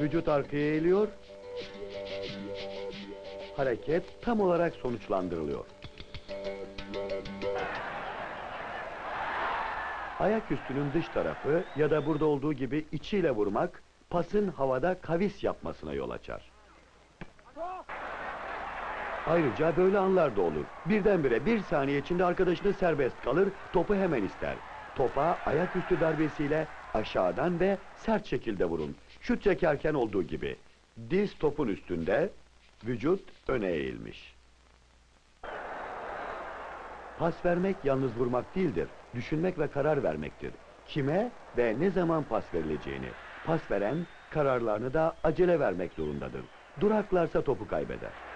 Vücut arkaya eğiliyor. Hareket tam olarak sonuçlandırılıyor. Ayak üstünün dış tarafı ya da burada olduğu gibi içiyle vurmak pasın havada kavis yapmasına yol açar. Ayrıca böyle anlar da olur. Birdenbire bir saniye içinde arkadaşını serbest kalır, topu hemen ister. Topa ayaküstü darbesiyle aşağıdan ve sert şekilde vurun. Şut çekerken olduğu gibi. Diz topun üstünde, vücut öne eğilmiş. Pas vermek yalnız vurmak değildir. Düşünmek ve karar vermektir. Kime ve ne zaman pas verileceğini. Pas veren kararlarını da acele vermek zorundadır. Duraklarsa topu kaybeder.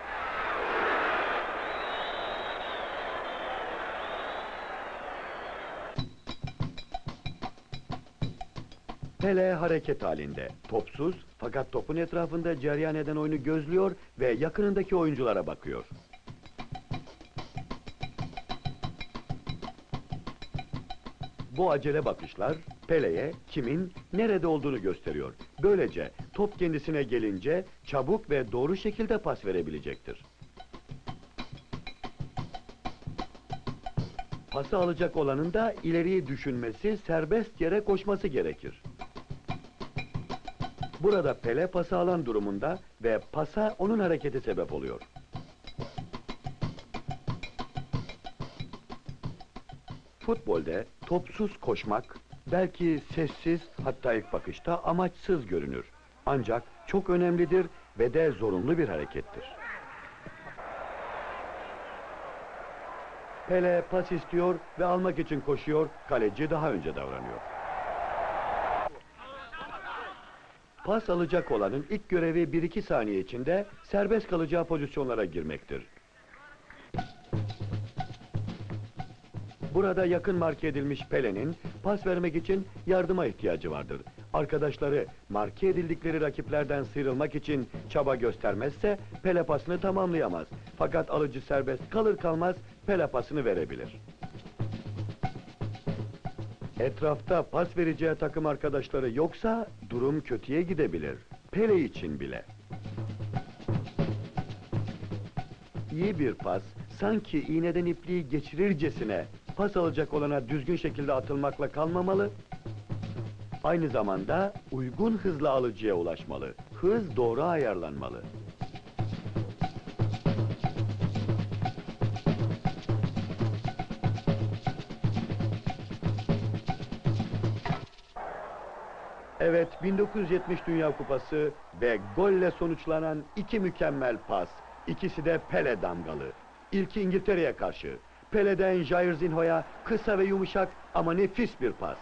Pele hareket halinde. Topsuz fakat topun etrafında cereyan eden oyunu gözlüyor ve yakınındaki oyunculara bakıyor. Bu acele bakışlar Pele'ye kimin nerede olduğunu gösteriyor. Böylece top kendisine gelince çabuk ve doğru şekilde pas verebilecektir. Pası alacak olanın da ileriyi düşünmesi, serbest yere koşması gerekir. Burada Pele pası alan durumunda ve pasa onun hareketi sebep oluyor. Futbolde topsuz koşmak belki sessiz hatta ilk bakışta amaçsız görünür. Ancak çok önemlidir ve de zorunlu bir harekettir. Pele pas istiyor ve almak için koşuyor, kaleci daha önce davranıyor. Pas alacak olanın ilk görevi 1-2 saniye içinde serbest kalacağı pozisyonlara girmektir. Burada yakın marke edilmiş Pele'nin pas vermek için yardıma ihtiyacı vardır. Arkadaşları marke edildikleri rakiplerden sıyrılmak için çaba göstermezse Pele pasını tamamlayamaz. Fakat alıcı serbest kalır kalmaz Pele pasını verebilir. Etrafta pas vereceği takım arkadaşları yoksa durum kötüye gidebilir. Pele için bile. İyi bir pas sanki iğneden ipliği geçirircesine pas alacak olana düzgün şekilde atılmakla kalmamalı. Aynı zamanda uygun hızla alıcıya ulaşmalı. Hız doğru ayarlanmalı. Evet, 1970 Dünya Kupası ve golle sonuçlanan iki mükemmel pas. İkisi de Pele damgalı. İlki İngiltere'ye karşı. Pele'den Jair Zinho'ya kısa ve yumuşak ama nefis bir pas.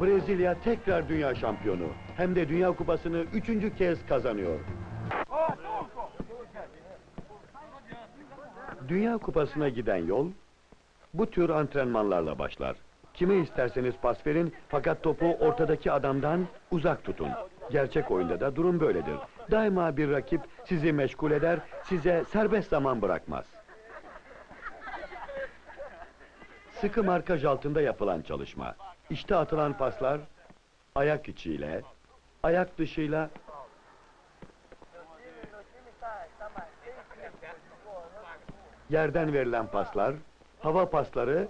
Brezilya tekrar dünya şampiyonu. Hem de Dünya Kupası'nı üçüncü kez kazanıyor. Dünya Kupası'na giden yol bu tür antrenmanlarla başlar. Kime isterseniz pas verin fakat topu ortadaki adamdan uzak tutun. Gerçek oyunda da durum böyledir. Daima bir rakip sizi meşgul eder, size serbest zaman bırakmaz. Sıkı markaj altında yapılan çalışma. İşte atılan paslar ayak içiyle, ayak dışıyla yerden verilen paslar, hava pasları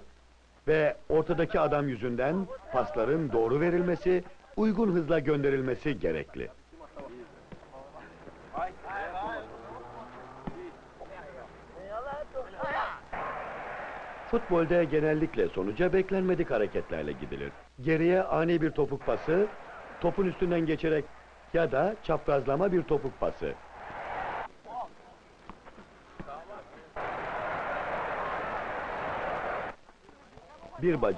ve ortadaki adam yüzünden pasların doğru verilmesi, uygun hızla gönderilmesi gerekli. Futbolda genellikle sonuca beklenmedik hareketlerle gidilir. Geriye ani bir topuk pası, topun üstünden geçerek ya da çaprazlama bir topuk pası. Bir bacak